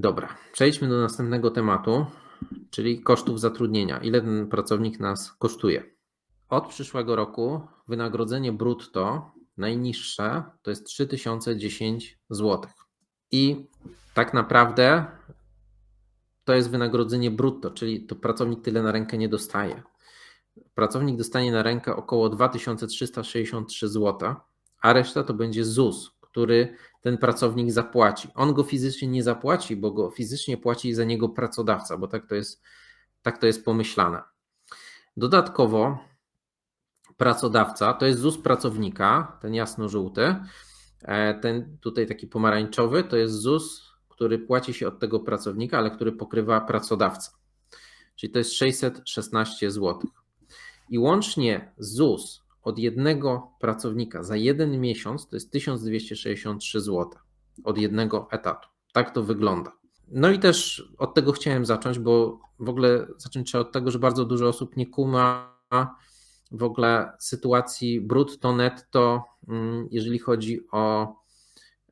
Dobra, przejdźmy do następnego tematu, czyli kosztów zatrudnienia. Ile ten pracownik nas kosztuje? Od przyszłego roku wynagrodzenie brutto najniższe to jest 3010 zł. I tak naprawdę to jest wynagrodzenie brutto, czyli to pracownik tyle na rękę nie dostaje. Pracownik dostanie na rękę około 2363 zł, a reszta to będzie ZUS, który ten pracownik zapłaci. On go fizycznie nie zapłaci, bo go fizycznie płaci za niego pracodawca, bo tak to jest, tak to jest pomyślane. Dodatkowo pracodawca to jest ZUS pracownika, ten jasno-żółty, e, ten tutaj taki pomarańczowy to jest ZUS, który płaci się od tego pracownika, ale który pokrywa pracodawca. Czyli to jest 616 zł. I łącznie ZUS od jednego pracownika za jeden miesiąc to jest 1263 zł od jednego etatu. Tak to wygląda. No i też od tego chciałem zacząć, bo w ogóle zacząć trzeba od tego, że bardzo dużo osób nie kuma w ogóle sytuacji brutto, netto, mm, jeżeli chodzi o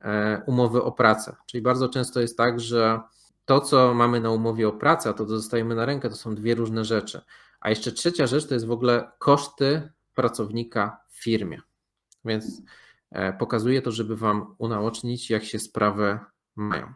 e, umowy o pracę. Czyli bardzo często jest tak, że to, co mamy na umowie o pracę, a to, co dostajemy na rękę, to są dwie różne rzeczy. A jeszcze trzecia rzecz to jest w ogóle koszty pracownika w firmie. Więc e, pokazuję to, żeby Wam unaocznić, jak się sprawy mają.